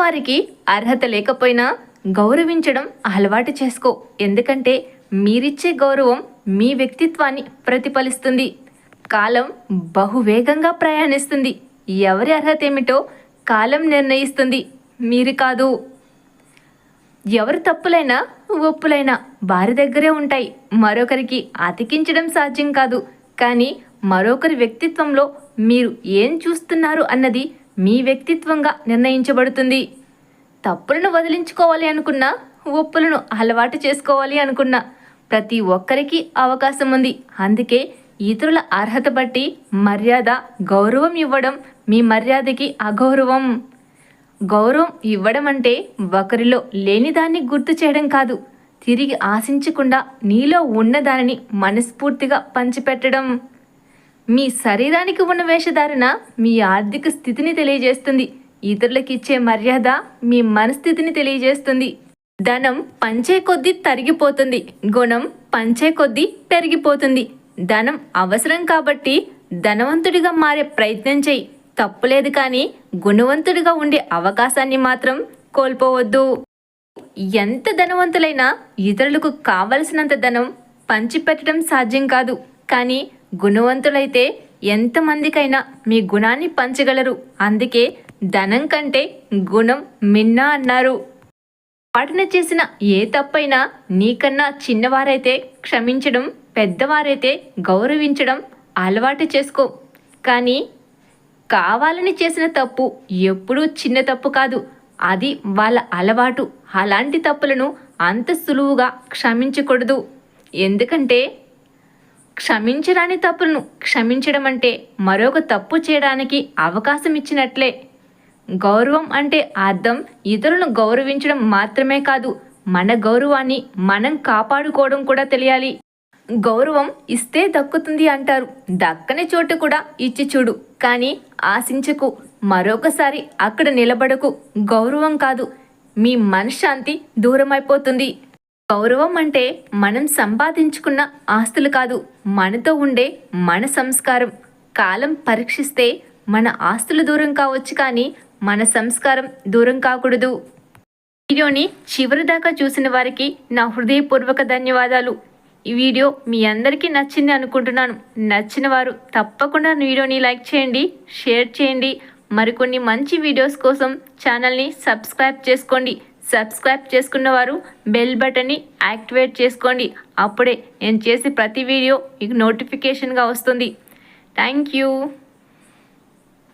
వారికి అర్హత లేకపోయినా గౌరవించడం అలవాటు చేసుకో. ఎందుకంటే మీరిచ్చే గౌరవం మీ వ్యక్తిత్వాన్ని ప్రతిఫలిస్తుంది. కాలం బహువేగంగా ప్రయాణిస్తుంది. ఎవరి అర్హత ఏమిటో కాలం నిర్ణయిస్తుంది. మీరు కాదు. ఎవరి తప్పులైనా ఒప్పులైనా వారి దగ్గరే ఉంటాయి. మరొకరికి అతికించడం సాధ్యం కాదు. కానీ మరొకరి వ్యక్తిత్వంలో మీరు ఏం చూస్తున్నారు అన్నది మీ వ్యక్తిత్వంగా నిర్ణయించబడుతుంది. తప్పులను వదిలించుకోవాలి అనుకున్నా ఒప్పులను అలవాటు చేసుకోవాలి అనుకున్నా ప్రతి ఒక్కరికి అవకాశం ఉంది. అందుకే ఇతరుల అర్హత బట్టి మర్యాద గౌరవం ఇవ్వడం మీ మర్యాదకి అగౌరవం. గౌరవం ఇవ్వడం అంటే ఒకరిలో లేనిదాన్ని గుర్తు చేయడం కాదు. తిరిగి ఆశించకుండా నీలో ఉన్నదానిని మనస్ఫూర్తిగా పంచిపెట్టడం. మీ శరీరానికి ఉన్న వేషధారణ మీ ఆర్థిక స్థితిని తెలియజేస్తుంది. ఇతరులకు ఇచ్చే మర్యాద మీ మనస్థితిని తెలియజేస్తుంది. ధనం పంచే కొద్దీ తరిగిపోతుంది. గుణం పంచే కొద్దీ పెరిగిపోతుంది. ధనం అవసరం కాబట్టి ధనవంతుడిగా మారే ప్రయత్నం చేయి. తప్పులేదు కానీ గుణవంతుడిగా ఉండే అవకాశాన్ని మాత్రం కోల్పోవద్దు. ఎంత ధనవంతులైనా ఇతరులకు కావలసినంత ధనం పంచిపెట్టడం సాధ్యం కాదు. కానీ గుణవంతులైతే ఎంతమందికైనా మీ గుణాన్ని పంచగలరు. అందుకే ధనం కంటే గుణం మిన్నా అన్నారు. పాటన చేసిన ఏ తప్పైనా నీకన్నా చిన్నవారైతే క్షమించడం పెద్దవారైతే గౌరవించడం అలవాటు చేసుకో. కానీ కావాలని చేసిన తప్పు ఎప్పుడూ చిన్న తప్పు కాదు. అది వాళ్ళ అలవాటు. అలాంటి తప్పులను అంత సులువుగా క్షమించకూడదు. ఎందుకంటే క్షమించరాని తప్పులను క్షమించడం అంటే మరొక తప్పు చేయడానికి అవకాశం ఇచ్చినట్లే. గౌరవం అంటే అర్థం ఇతరులను గౌరవించడం మాత్రమే కాదు మన గౌరవాన్ని మనం కాపాడుకోవడం కూడా తెలియాలి. గౌరవం ఇస్తే దక్కుతుంది అంటారు. దక్కని చోటు కూడా ఇచ్చి చూడు కానీ ఆశించకు. మరొకసారి అక్కడ నిలబడకు. గౌరవం కాదు మీ మనశ్శాంతి దూరమైపోతుంది. గౌరవం అంటే మనం సంపాదించుకున్న ఆస్తులు కాదు మనతో ఉండే మన సంస్కారం. కాలం పరీక్షిస్తే మన ఆస్తులు దూరం కావచ్చు కానీ మన సంస్కారం దూరం కాకూడదు. వీడియోని చివరి దాకా చూసిన వారికి నా హృదయపూర్వక ధన్యవాదాలు. ఈ వీడియో మీ అందరికీ నచ్చింది అనుకుంటున్నాను. నచ్చిన వారు తప్పకుండా వీడియోని లైక్ చేయండి షేర్ చేయండి. మరికొన్ని మంచి వీడియోస్ కోసం ఛానల్ని సబ్స్క్రైబ్ చేసుకోండి. సబ్స్క్రైబ్ చేసుకున్న వారు బెల్ బటన్ని యాక్టివేట్ చేసుకోండి. అప్పుడే నేను చేసే ప్రతి వీడియో మీకు నోటిఫికేషన్గా వస్తుంది. Thank you